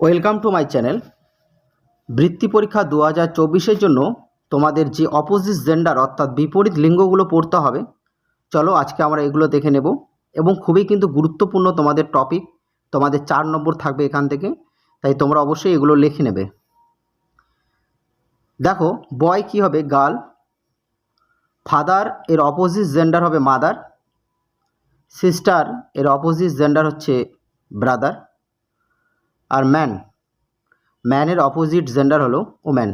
Welcome to my channel. বৃত্তি পরীক্ষা দু হাজার চব্বিশের জন্য তোমাদের যে অপোজিট জেন্ডার অর্থাৎ বিপরীত লিঙ্গগুলো পড়তে হবে, চলো আজকে আমরা এগুলো দেখে নেব এবং খুবই কিন্তু গুরুত্বপূর্ণ তোমাদের টপিক তোমাদের চার নম্বর থাকবে এখান থেকে, তাই তোমরা অবশ্যই এগুলো লিখে নেবে। দেখো বয় কি হবে? গার্ল ফাদার এর অপোজিট জেন্ডার হবে মাদার সিস্টার এর অপোজিট জেন্ডার হচ্ছে ব্রাদার আর ম্যান ম্যানের অপোজিট জেন্ডার হলো ওম্যান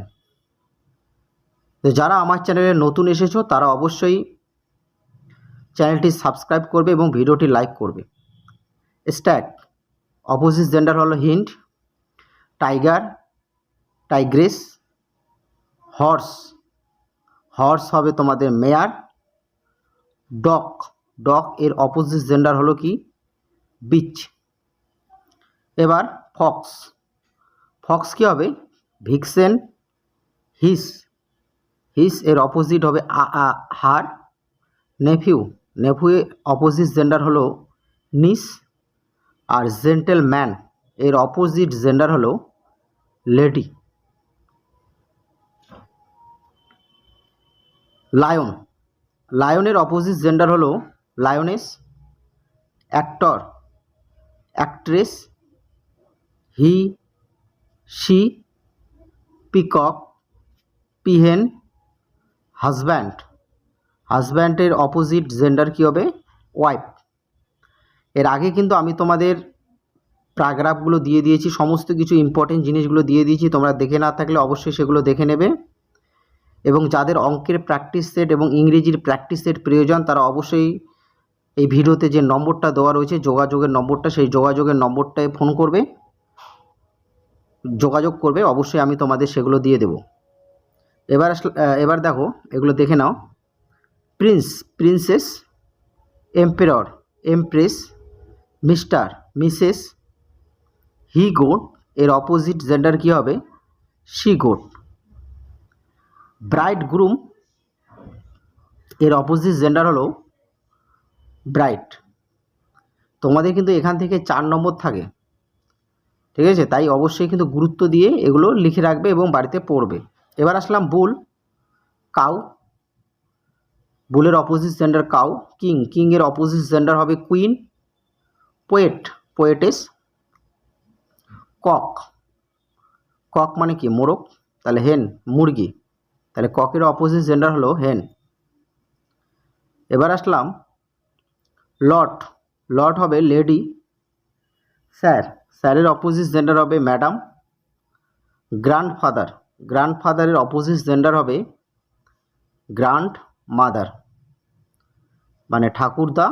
তো যারা আমার চ্যানেলে নতুন এসেছ, তারা অবশ্যই চ্যানেলটি সাবস্ক্রাইব করবে এবং ভিডিওটি লাইক করবে। স্ট্যাট অপোজিট জেন্ডার হলো hind tiger tigress horse horse হবে তোমাদের মেয়ার ডক ডক এর অপোজিট জেন্ডার হলো কি? বিচ এবার ফক্স। ফক্স কী হবে? ভিক্সেন হিস। হিস এর অপোজিট হবে আ আ, her. Nephew. Nephew opposite gender হলো নিস। আর জেন্টেল ম্যান এর অপোজিট জেন্ডার হলো লেডি। লায়ন। লায়নের অপোজিট জেন্ডার হলো lioness actor actress he, she, peacock, peahen, husband. হাজব্যান্ডের অপোজিট জেন্ডার কী হবে? ওয়াইফ এর আগে কিন্তু আমি তোমাদের প্যারাগ্রাফগুলো দিয়ে দিয়েছি, সমস্ত কিছু ইম্পর্টেন্ট জিনিসগুলো দিয়ে দিয়েছি, তোমরা দেখে না থাকলে অবশ্যই সেগুলো দেখে নেবে। এবং যাদের অঙ্কের প্র্যাকটিস সেট এবং ইংরেজির প্র্যাকটিস সেট প্রয়োজন, তারা অবশ্যই এই ভিডিওতে যে নম্বরটা দেওয়া রয়েছে, যোগাযোগের নম্বরটা, সেই যোগাযোগের নম্বরটায় ফোন করবে। যোগাযোগ করবে, অবশ্যই আমি তোমাদের সেগুলো দিয়ে দেব। এবার এবার দেখো, এগুলো দেখে নাও। Prince, princess, emperor, empress, Mr, Mrs, he goat, এর অপোজিট জেন্ডার কী হবে? She goat. ব্রাইড গ্রুম, এর অপোজিট জেন্ডার হলো ব্রাইট। তোমাদের কিন্তু এখান থেকে চার নম্বর থাকে। ঠিক আছে? তাই অবশ্যই কিন্তু গুরুত্ব দিয়ে এগুলো লিখে রাখবে এবং বাড়িতে পড়বে। এবার আসলাম বুল। কাউ। বুলের অপোজিট জেন্ডার কাউ। কিং। কিংয়ের অপোজিট জেন্ডার হবে queen. Poet. Poetess. Cock. Cock মানে কি? মোরগ। তাহলে হেন, মুরগি। তাহলে ককের অপোজিট জেন্ডার হলো হেন। এবার আসলাম লট লট হবে লেডি। স্যার, স্যারের অপোজিট জেন্ডার হবে ম্যাডাম গ্র্যান্ডফাদার গ্র্যান্ডফাদারের অপোজিট জেন্ডার হবে গ্র্যান্ড মাদার মানে ঠাকুরদা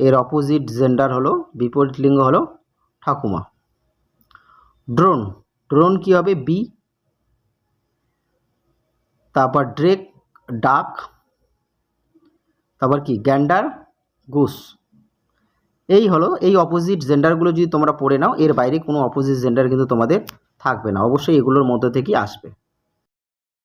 এর অপোজিট জেন্ডার হলো, বিপরীত লিঙ্গ হলো ঠাকুমা। ড্রোন ড্রোন কি হবে? বি তারপর ড্রেক ডাক তারপর কি? গ্যান্ডার গুস এই হলো, এই অপোজিট জেন্ডারগুলো যদি তোমরা পড়ে নাও, এর বাইরে কোনো অপোজিট জেন্ডার কিন্তু তোমাদের থাকবে না। অবশ্যই এগুলোর মধ্যে থেকেই আসবে।